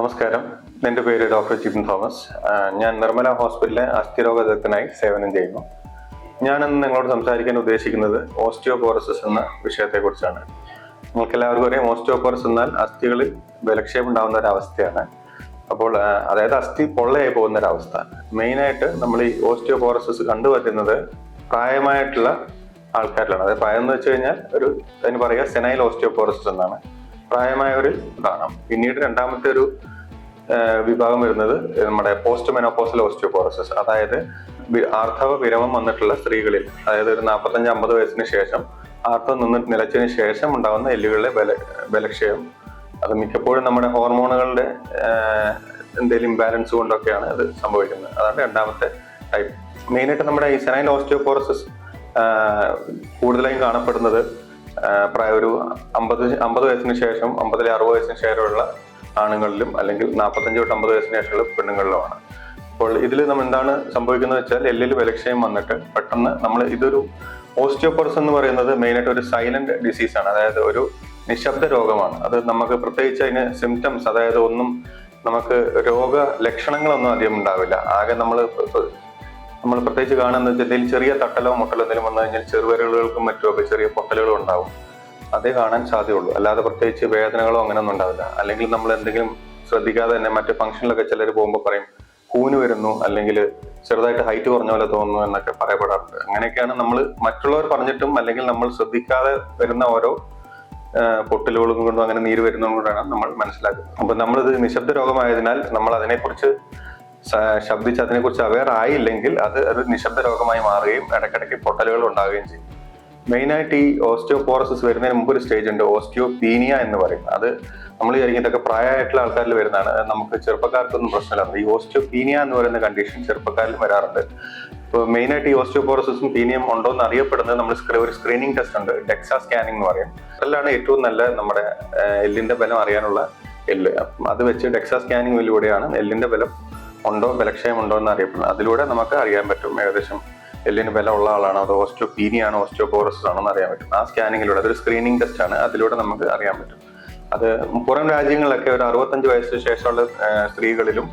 നമസ്കാരം. എന്റെ പേര് ഡോക്ടർ ജിബിൻ തോമസ്. ഞാൻ നിർമ്മല ഹോസ്പിറ്റലിലെ അസ്ഥിരോഗ വിദഗ്ധനായി സേവനം ചെയ്യുന്നു. ഞാനിന്ന് നിങ്ങളോട് സംസാരിക്കാൻ ഉദ്ദേശിക്കുന്നത് ഓസ്റ്റിയോപോറസിസ് എന്ന വിഷയത്തെക്കുറിച്ചാണ്. നിങ്ങൾക്ക് എല്ലാവർക്കും അറിയാം ഓസ്റ്റിയോപോറസ് എന്നാൽ അസ്ഥികളിൽ ബലക്ഷേപം ഉണ്ടാകുന്ന ഒരു അവസ്ഥയാണ്. അപ്പോൾ അതായത് അസ്ഥി പൊള്ളയായി പോകുന്ന ഒരു അവസ്ഥ. മെയിനായിട്ട് നമ്മൾ ഈ ഓസ്റ്റിയോപോറസിസ് കണ്ടുപറ്റുന്നത് പ്രായമായിട്ടുള്ള ആൾക്കാരിലാണ്. അതായത് പ്രായം എന്ന് വെച്ച് കഴിഞ്ഞാൽ ഒരു അതിന് പറയുക സെനൈൽ ഓസ്റ്റിയോപോറസിസ് എന്നാണ്. പ്രായമായവരിൽ ഇതാണ്. പിന്നീട് രണ്ടാമത്തെ ഒരു വിഭാഗം വരുന്നത് നമ്മുടെ പോസ്റ്റ് മെനോപോസൽ ഓസ്റ്റിയോപോറോസിസ് അതായത് ആർത്തവ വിരമം വന്നിട്ടുള്ള സ്ത്രീകളിൽ അതായത് ഒരു നാൽപ്പത്തഞ്ച് അമ്പത് വയസ്സിന് ശേഷം ആർത്തവം നിന്ന് നിലച്ചതിന് ശേഷം ഉണ്ടാകുന്ന എല്ലുകളിലെ ബല ബലക്ഷയം അത് മിക്കപ്പോഴും നമ്മുടെ ഹോർമോണുകളുടെ എന്തെങ്കിലും ഇംബാലൻസ് കൊണ്ടൊക്കെയാണ് അത് സംഭവിക്കുന്നത്. അതാണ് രണ്ടാമത്തെ ടൈപ്പ് മെയിനായിട്ട് നമ്മുടെ ഈ സെനൈൽ ഓസ്റ്റിയോപോറസിസ് കൂടുതലായും കാണപ്പെടുന്നത് പ്രായ ഒരു അമ്പത് അമ്പത് വയസ്സിന് ശേഷം അമ്പതിലെ അറുപത് വയസ്സിന് ശേഷമുള്ള ആണുങ്ങളിലും അല്ലെങ്കിൽ നാൽപ്പത്തഞ്ച് തൊട്ട് അമ്പത് വയസ്സിന് ശേഷമുള്ള പെണ്ണുങ്ങളിലുമാണ്. അപ്പോൾ ഇതിൽ നമ്മൾ എന്താണ് സംഭവിക്കുന്നത് വെച്ചാൽ എല്ലിൽ വിലക്ഷയം വന്നിട്ട് പെട്ടെന്ന് നമ്മൾ ഇതൊരു ഓസ്റ്റിയോപോർസ് എന്ന് പറയുന്നത് മെയിനായിട്ട് ഒരു സൈലന്റ് ഡിസീസ് ആണ്. അതായത് ഒരു നിശബ്ദ രോഗമാണ്. അത് നമുക്ക് പ്രത്യേകിച്ച് അതിന് സിംറ്റംസ് അതായത് ഒന്നും നമുക്ക് രോഗ ലക്ഷണങ്ങളൊന്നും അധികം ഉണ്ടാവില്ല. ആകെ നമ്മൾ നമ്മൾ പ്രത്യേകിച്ച് കാണുന്നത് എന്തെങ്കിലും ചെറിയ തട്ടലോ മുട്ടലോ എന്തെങ്കിലും വന്നു കഴിഞ്ഞാൽ ചെറുവിരലുകൾക്കും മറ്റുമൊക്കെ ചെറിയ പൊട്ടലുകളും ഉണ്ടാവും. അതേ കാണാൻ സാധ്യതയുള്ളൂ. അല്ലാതെ പ്രത്യേകിച്ച് വേദനകളോ അങ്ങനെ ഒന്നും ഉണ്ടാവില്ല. അല്ലെങ്കിൽ നമ്മൾ എന്തെങ്കിലും ശ്രദ്ധിക്കാതെ തന്നെ മറ്റു ഫംഗ്ഷനിലൊക്കെ ചിലർ പോകുമ്പോൾ പറയും കൂന് വരുന്നു അല്ലെങ്കിൽ ചെറുതായിട്ട് ഹൈറ്റ് കുറഞ്ഞ പോലെ തോന്നുന്നു എന്നൊക്കെ പറയപ്പെടാറുണ്ട്. അങ്ങനെയൊക്കെയാണ് നമ്മൾ മറ്റുള്ളവർ പറഞ്ഞിട്ടും അല്ലെങ്കിൽ നമ്മൾ ശ്രദ്ധിക്കാതെ വരുന്ന ഓരോ പൊട്ടലുകളും കൊണ്ടും അങ്ങനെ നീര് വരുന്നതും കൊണ്ടാണ് നമ്മൾ മനസ്സിലാക്കുന്നത്. അപ്പൊ നമ്മളിത് നിശബ്ദ രോഗമായതിനാൽ നമ്മൾ അതിനെക്കുറിച്ച് ശബ്ദിച്ച് അതിനെക്കുറിച്ച് അവെയർ ആയില്ലെങ്കിൽ അത് ഒരു നിശബ്ദ രോഗമായി മാറുകയും ഇടയ്ക്കിടയ്ക്ക് പൊട്ടലുകൾ ഉണ്ടാവുകയും ചെയ്യും. മെയിനായിട്ട് ഈ ഓസ്റ്റിയോപോറസിസ് വരുന്നതിന് മുമ്പ് ഒരു സ്റ്റേജ് ഉണ്ട് ഓസ്റ്റിയോപീനിയ എന്ന് പറയും. അത് നമ്മൾ വിചാരിക്കും ഇതൊക്കെ പ്രായമായിട്ടുള്ള ആൾക്കാരിൽ വരുന്നതാണ്. നമുക്ക് ചെറുപ്പക്കാർക്കൊന്നും പ്രശ്നമില്ല. ഈ ഓസ്റ്റിയോപീനിയ എന്ന് പറയുന്ന കണ്ടീഷൻ ചെറുപ്പക്കാരിൽ വരാറുണ്ട്. ഇപ്പോൾ മെയിനായിട്ട് ഈ ഓസ്റ്റിയോപോറസിസും പീനിയം ഉണ്ടോ എന്ന് അറിയപ്പെടുന്നത് നമ്മൾ ഒരു സ്ക്രീനിങ് ടെസ്റ്റ് ഉണ്ട്. ഡെക്സാ സ്കാനിങ് എന്ന് പറയും. അതിലാണ് ഏറ്റവും നല്ല നമ്മുടെ എല്ലിന്റെ ബലം അറിയാനുള്ള എല്ല്. അത് വെച്ച് ഡെക്സാ സ്കാനിങ്ങിലൂടെയാണ് എല്ലിന്റെ ബലം ഉണ്ടോ ബലക്ഷയം ഉണ്ടോ എന്ന് അറിയപ്പെടുന്നത് അതിലൂടെ നമുക്ക് അറിയാൻ പറ്റും ഏകദേശം എല്ലിന് ബല ഉള്ള ആളാണോ അതോ ഓസ്റ്റോപീനിയാണോ ആണോ ഓസ്റ്റിയോപോറസിസ് ആണോ എന്ന് അറിയാൻ പറ്റും. ആ സ്കാനിങ്ങിലൂടെ അതൊരു സ്ക്രീനിങ് ടെസ്റ്റ് ആണ്. അതിലൂടെ നമുക്ക് അറിയാൻ പറ്റും. അത് പുറം രാജ്യങ്ങളിലൊക്കെ ഒരു അറുപത്തഞ്ച് വയസ്സിന് ശേഷമുള്ള സ്ത്രീകളിലും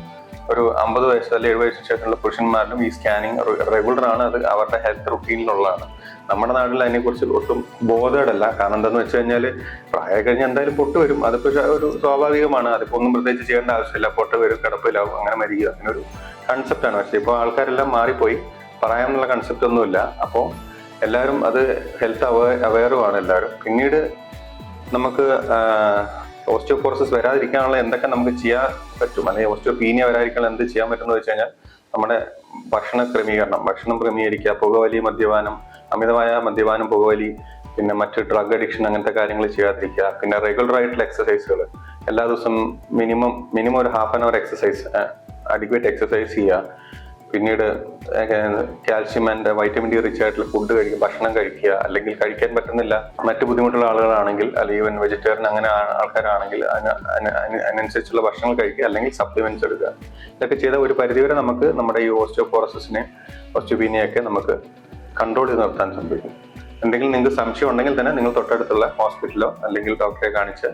ഒരു അമ്പത് വയസ്സ് അല്ലെങ്കിൽ എഴുപത് വയസ്സിന് ശേഷമുള്ള പുരുഷന്മാരിലും ഈ സ്കാനിങ് റെഗുലർ ആണ് അത് അവരുടെ ഹെൽത്ത് റുട്ടീനിലുള്ളതാണ് നമ്മുടെ നാട്ടിൽ അതിനെക്കുറിച്ച് ഒട്ടും ബോധേഡല്ല കാരണം എന്താണെന്ന് വെച്ച് കഴിഞ്ഞാൽ പ്രായം കഴിഞ്ഞ് എന്തായാലും പൊട്ട് വരും. അതിപ്പോ ഒരു സ്വാഭാവികമാണ്. അതിപ്പോ ഒന്നും പ്രത്യേകിച്ച് ചെയ്യേണ്ട ആവശ്യമില്ല. പൊട്ട് വരും കിടപ്പിലാവും അങ്ങനെ മരിക്കുക അങ്ങനൊരു കൺസെപ്റ്റാണ് പക്ഷേ ഇപ്പോൾ ആൾക്കാരെല്ലാം മാറിപ്പോയി. എന്നുള്ള കൺസെപ്റ്റ് ഒന്നുമില്ല. അപ്പോൾ എല്ലാവരും അത് ഹെൽത്ത് അവയറുമാണ് എല്ലാവരും. പിന്നീട് നമുക്ക് ഓസ്റ്റിയോപോറസിസ് വരാതിരിക്കാനുള്ള എന്തൊക്കെ നമുക്ക് ചെയ്യാൻ പറ്റും? അല്ലെങ്കിൽ ഓസ്റ്റിയോപീനിയ വരാതിരിക്കാനുള്ള എന്ത് ചെയ്യാൻ പറ്റുമെന്ന് വെച്ച് കഴിഞ്ഞാൽ നമ്മുടെ ഭക്ഷണ ക്രമീകരണം ഭക്ഷണം ക്രമീകരിക്കുക പുകവലി മദ്യപാനം അമിതമായ മദ്യപാനം പുകവലി പിന്നെ മറ്റ് ഡ്രഗ് അഡിക്ഷൻ അങ്ങനത്തെ കാര്യങ്ങൾ ചെയ്യാതിരിക്കുക. പിന്നെ റെഗുലർ ആയിട്ടുള്ള എക്സസൈസുകൾ എല്ലാ ദിവസവും മിനിമം മിനിമം ഒരു half an hour exercise adequate exercise ചെയ്യുക. പിന്നീട് calcium and vitamin D rich ആയിട്ടുള്ള ഫുഡ് കഴിക്കുക ഭക്ഷണം കഴിക്കുക അല്ലെങ്കിൽ കഴിക്കാൻ പറ്റുന്നില്ല. മറ്റ് ബുദ്ധിമുട്ടുള്ള ആളുകളാണെങ്കിൽ അല്ലെങ്കിൽ ഈവൻ വെജിറ്റേറിയൻ അങ്ങനെ ആൾക്കാരാണെങ്കിൽ അതിന് അതിന് അതിന് അതിനനുസരിച്ചുള്ള ഭക്ഷണം കഴിക്കുക അല്ലെങ്കിൽ സപ്ലിമെന്റ്സ് എടുക്കുക. ഇതൊക്കെ ചെയ്ത ഒരു പരിധിവരെ നമുക്ക് നമ്മുടെ ഈ ഓസ്റ്റിയോപോറസിനെ ഓസ്റ്റോപീനിയൊക്കെ നമുക്ക് കൺട്രോൾ ചെയ്ത് നിർത്താൻ സംഭവിക്കും. എന്തെങ്കിലും നിങ്ങൾക്ക് സംശയം ഉണ്ടെങ്കിൽ തന്നെ നിങ്ങൾ തൊട്ടടുത്തുള്ള ഹോസ്പിറ്റലോ അല്ലെങ്കിൽ ഡോക്ടറെ കാണിച്ച്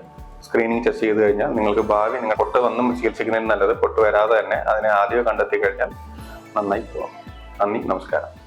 സ്ക്രീനിങ് ടെസ്റ്റ് ചെയ്ത് കഴിഞ്ഞാൽ നിങ്ങൾക്ക് ഭാവി നിങ്ങൾ പൊട്ട് വന്നും ചികിത്സിക്കുന്നതിന് നല്ലത് പൊട്ട് വരാതെ തന്നെ അതിനെ ആദ്യമേ കണ്ടെത്തി കഴിഞ്ഞാൽ നന്നായി പോകും. നന്ദി നമസ്കാരം.